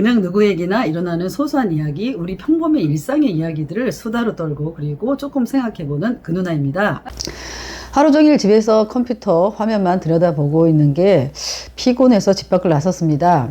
그냥 누구에게나 일어나는 소소한 이야기, 우리 평범의 일상의 이야기들을 수다로 떨고 그리고 조금 생각해보는 그 누나입니다. 하루 종일 집에서 컴퓨터 화면만 들여다보고 있는 게 피곤해서 집 밖을 나섰습니다.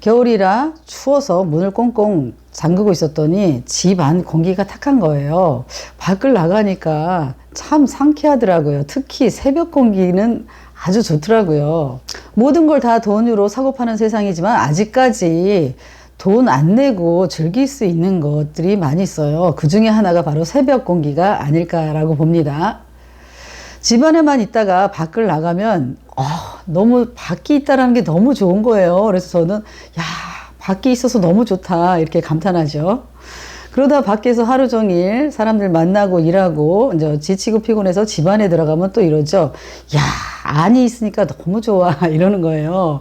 겨울이라 추워서 문을 꽁꽁 잠그고 있었더니 집 안 공기가 탁한 거예요. 밖을 나가니까 참 상쾌하더라고요. 특히 새벽 공기는 아주 좋더라고요. 모든 걸 다 돈으로 사고 파는 세상이지만 아직까지 돈 안 내고 즐길 수 있는 것들이 많이 있어요. 그 중에 하나가 바로 새벽 공기가 아닐까라고 봅니다. 집안에만 있다가 밖을 나가면 어, 너무 밖이 있다라는 게 너무 좋은 거예요. 그래서 저는 야 밖이 있어서 너무 좋다 이렇게 감탄하죠. 그러다 밖에서 하루 종일 사람들 만나고 일하고 이제 지치고 피곤해서 집안에 들어가면 또 이러죠. 야 안이 있으니까 너무 좋아 이러는 거예요.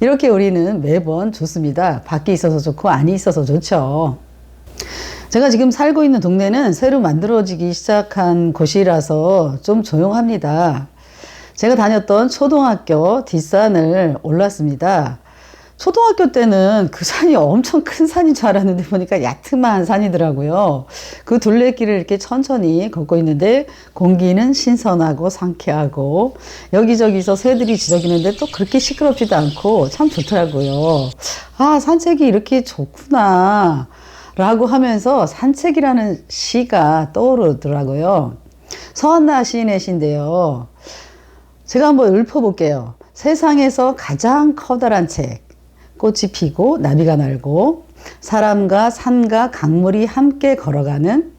이렇게 우리는 매번 좋습니다. 밖에 있어서 좋고 안이 있어서 좋죠. 제가 지금 살고 있는 동네는 새로 만들어지기 시작한 곳이라서 좀 조용합니다. 제가 다녔던 초등학교 뒷산을 올랐습니다. 초등학교 때는 그 산이 엄청 큰 산인 줄 알았는데 보니까 야트만 산이더라고요. 그 둘레길을 이렇게 천천히 걷고 있는데 공기는 신선하고 상쾌하고 여기저기서 새들이 지저귀는데 또 그렇게 시끄럽지도 않고 참 좋더라고요. 아, 산책이 이렇게 좋구나. 라고 하면서 산책이라는 시가 떠오르더라고요. 서한나 시인의 시인데요. 제가 한번 읊어볼게요. 세상에서 가장 커다란 책. 꽃이 피고 나비가 날고 사람과 산과 강물이 함께 걸어가는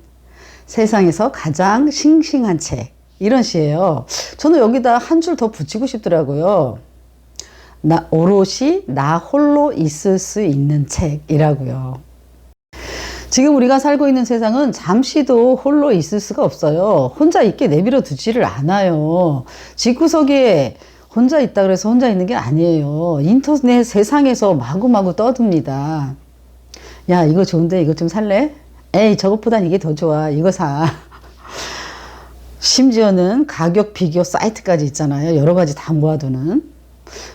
세상에서 가장 싱싱한 책. 이런 시예요. 저는 여기다 한 줄 더 붙이고 싶더라고요. 나 오롯이 나 홀로 있을 수 있는 책이라고요. 지금 우리가 살고 있는 세상은 잠시도 홀로 있을 수가 없어요. 혼자 있게 내버려 두지를 않아요. 집구석에 혼자 있다 그래서 혼자 있는 게 아니에요. 인터넷 세상에서 마구마구 떠듭니다. 야, 이거 좋은데 이거 좀 살래? 에이, 저것보단 이게 더 좋아. 이거 사. 심지어는 가격 비교 사이트까지 있잖아요. 여러 가지 다 모아두는.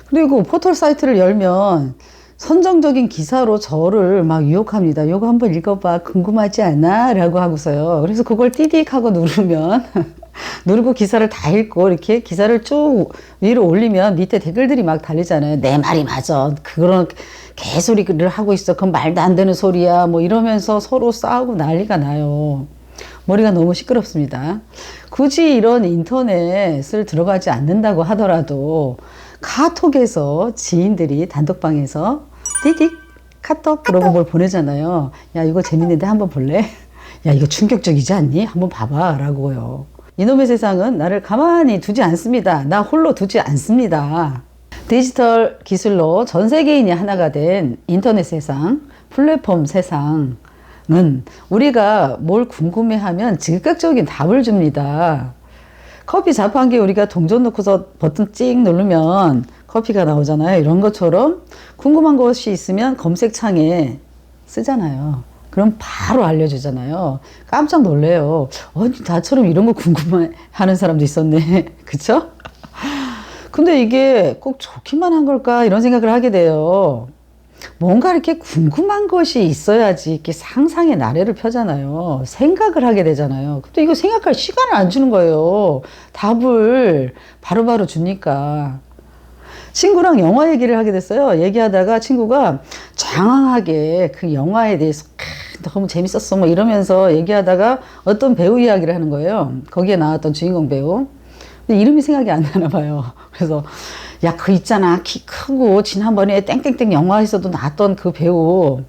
그리고 포털 사이트를 열면 선정적인 기사로 저를 막 유혹합니다. 이거 한번 읽어봐. 궁금하지 않아? 라고 하고서요. 그래서 그걸 띠딕 하고 누르면, 누르고 기사를 다 읽고 이렇게 기사를 쭉 위로 올리면 밑에 댓글들이 막 달리잖아요. 내 말이 맞아. 그런 개소리를 하고 있어. 그건 말도 안 되는 소리야. 뭐 이러면서 서로 싸우고 난리가 나요. 머리가 너무 시끄럽습니다. 굳이 이런 인터넷을 들어가지 않는다고 하더라도 카톡에서 지인들이 단톡방에서 띠딕 카톡 그러고 뭘 보내잖아요. 야 이거 재밌는데 한번 볼래? 야 이거 충격적이지 않니? 한번 봐봐 라고요. 이놈의 세상은 나를 가만히 두지 않습니다. 나 홀로 두지 않습니다. 디지털 기술로 전 세계인이 하나가 된 인터넷 세상, 플랫폼 세상은 우리가 뭘 궁금해하면 즉각적인 답을 줍니다. 커피 자판기에 우리가 동전 넣고서 버튼 찍 누르면 커피가 나오잖아요. 이런 것처럼 궁금한 것이 있으면 검색창에 쓰잖아요. 그럼 바로 알려주잖아요. 깜짝 놀래요. 어, 나처럼 이런 거 궁금해 하는 사람도 있었네. 그쵸? 근데 이게 꼭 좋기만 한 걸까? 이런 생각을 하게 돼요. 뭔가 이렇게 궁금한 것이 있어야지 이렇게 상상의 나래를 펴잖아요. 생각을 하게 되잖아요. 근데 이거 생각할 시간을 안 주는 거예요. 답을 바로바로 주니까. 친구랑 영화 얘기를 하게 됐어요. 얘기하다가 친구가 장황하게 그 영화에 대해서 너무 재밌었어 뭐 이러면서 얘기하다가 어떤 배우 이야기를 하는 거예요. 거기에 나왔던 주인공 배우. 근데 이름이 생각이 안 나나 봐요. 그래서 야, 그 있잖아. 키 크고 지난번에 땡땡땡 영화에서도 나왔던 그 배우.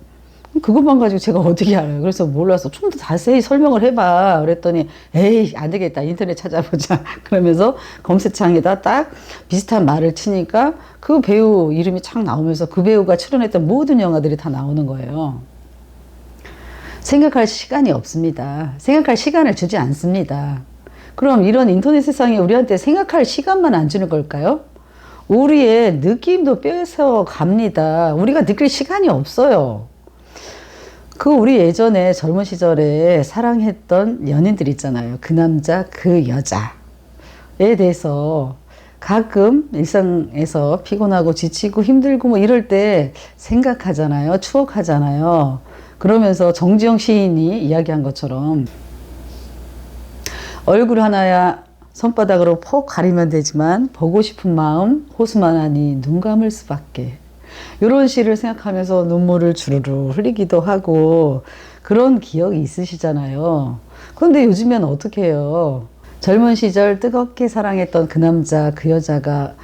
그것만 가지고 제가 어떻게 알아요? 그래서 몰라서 좀 더 자세히 설명을 해봐. 그랬더니 에이 안 되겠다. 인터넷 찾아보자. 그러면서 검색창에다 딱 비슷한 말을 치니까 그 배우 이름이 착 나오면서 그 배우가 출연했던 모든 영화들이 다 나오는 거예요. 생각할 시간이 없습니다. 생각할 시간을 주지 않습니다. 그럼 이런 인터넷 세상에 우리한테 생각할 시간만 안 주는 걸까요? 우리의 느낌도 뺏어 갑니다. 우리가 느낄 시간이 없어요. 그 우리 예전에 젊은 시절에 사랑했던 연인들 있잖아요. 그 남자, 그 여자에 대해서 가끔 일상에서 피곤하고 지치고 힘들고 뭐 이럴 때 생각하잖아요. 추억하잖아요. 그러면서 정지영 시인이 이야기한 것처럼 얼굴 하나야 손바닥으로 폭 가리면 되지만 보고 싶은 마음 호수만 하니 눈 감을 수밖에. 이런 시를 생각하면서 눈물을 주르르 흘리기도 하고 그런 기억이 있으시잖아요. 그런데 요즘엔 어떻게 해요? 젊은 시절 뜨겁게 사랑했던 그 남자, 그 여자가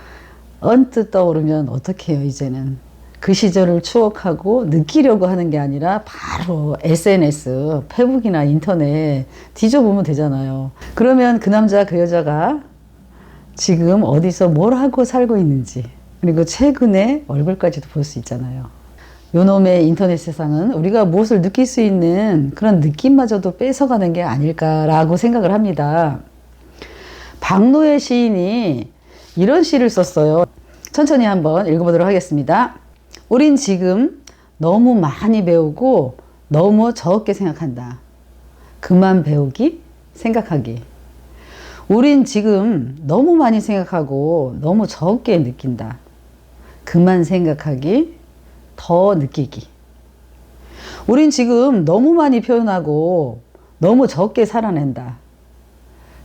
언뜻 떠오르면 어떻게 해요, 이제는? 그 시절을 추억하고 느끼려고 하는 게 아니라 바로 SNS, 페북이나 인터넷 뒤져보면 되잖아요. 그러면 그 남자, 그 여자가 지금 어디서 뭘 하고 살고 있는지, 그리고 최근에 얼굴까지도 볼 수 있잖아요. 요놈의 인터넷 세상은 우리가 무엇을 느낄 수 있는 그런 느낌마저도 뺏어가는 게 아닐까라고 생각을 합니다. 박노해 시인이 이런 시를 썼어요. 천천히 한번 읽어보도록 하겠습니다. 우린 지금 너무 많이 배우고 너무 적게 생각한다. 그만 배우기, 생각하기. 우린 지금 너무 많이 생각하고 너무 적게 느낀다. 그만 생각하기, 더 느끼기. 우린 지금 너무 많이 표현하고 너무 적게 살아낸다.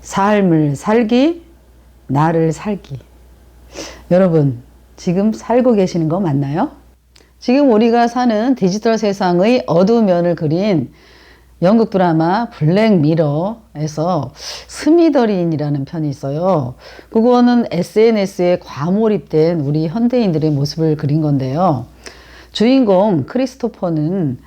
삶을 살기, 나를 살기. 여러분, 지금 살고 계시는 거 맞나요? 지금 우리가 사는 디지털 세상의 어두운 면을 그린 영국 드라마 블랙미러에서 스미더린이라는 편이 있어요. 그거는 SNS에 과몰입된 우리 현대인들의 모습을 그린 건데요. 주인공 크리스토퍼는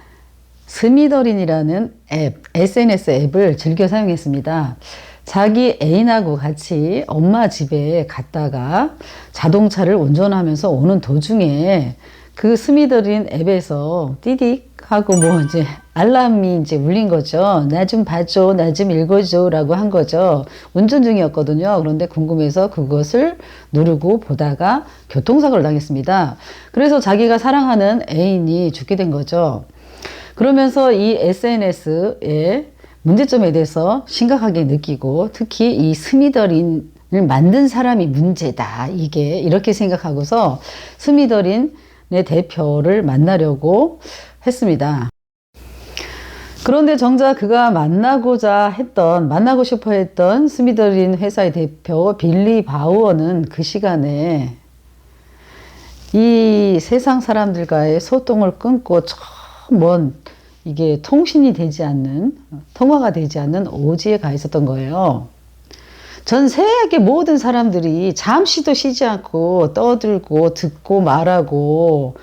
스미더린이라는 앱, SNS 앱을 즐겨 사용했습니다. 자기 애인하고 같이 엄마 집에 갔다가 자동차를 운전하면서 오는 도중에 그 스미더린 앱에서 띠딕 하고 뭐 이제 알람이 이제 울린 거죠. 나 좀 봐줘, 나 좀 읽어줘 라고 한 거죠. 운전 중이었거든요. 그런데 궁금해서 그것을 누르고 보다가 교통사고를 당했습니다. 그래서 자기가 사랑하는 애인이 죽게 된 거죠. 그러면서 이 SNS에 문제점에 대해서 심각하게 느끼고 특히 이 스미더린을 만든 사람이 문제다. 이게 이렇게 생각하고서 스미더린 의 대표를 만나려고 했습니다. 그런데 정작 그가 만나고자 했던, 만나고 싶어 했던 스미더린 회사의 대표 빌리 바우어는 그 시간에 이 세상 사람들과의 소통을 끊고 처먼 이게 통신이 되지 않는, 통화가 되지 않는 오지에 가 있었던 거예요. 전 세계 모든 사람들이 잠시도 쉬지 않고 떠들고 듣고 말하고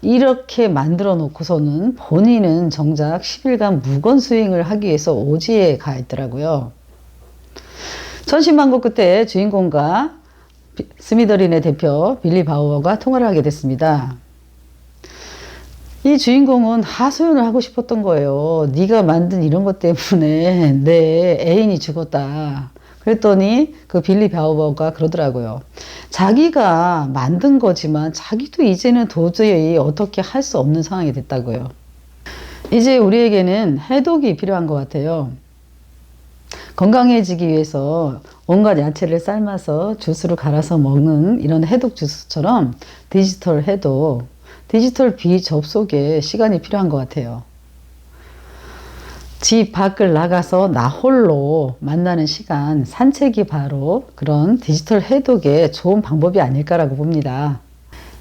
이렇게 만들어 놓고서는 본인은 정작 10일간 무건 수행을 하기 위해서 오지에 가 있더라고요. 천신만고 끝에 주인공과 스미더린의 대표 빌리 바우어가 통화를 하게 됐습니다. 이 주인공은 하소연을 하고 싶었던 거예요. 네가 만든 이런 것 때문에 내 애인이 죽었다. 그랬더니 그 빌리 바우버가 그러더라고요. 자기가 만든 거지만 자기도 이제는 도저히 어떻게 할 수 없는 상황이 됐다고요. 이제 우리에게는 해독이 필요한 것 같아요. 건강해지기 위해서 온갖 야채를 삶아서 주스로 갈아서 먹는 이런 해독 주스처럼 디지털 해독, 디지털 비접속에 시간이 필요한 것 같아요. 집 밖을 나가서 나 홀로 만나는 시간, 산책이 바로 그런 디지털 해독의 좋은 방법이 아닐까라고 봅니다.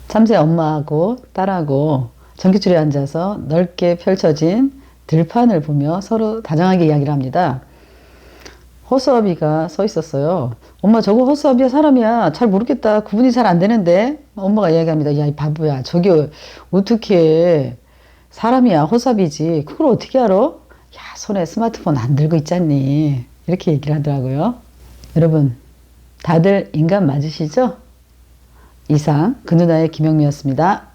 참새 엄마하고 딸하고 전기줄에 앉아서 넓게 펼쳐진 들판을 보며 서로 다정하게 이야기를 합니다. 허수아비가 서 있었어요. 엄마 저거 허수아비야 사람이야 잘 모르겠다 구분이 잘 안 되는데 엄마가 이야기합니다. 야 이 바보야 저기 어떻게 사람이야 허수아비지 그걸 어떻게 알아? 야, 손에 스마트폰 안 들고 있잖니. 이렇게 얘기를 하더라고요. 여러분, 다들 인간 맞으시죠? 이상, 그 누나의 김영미였습니다.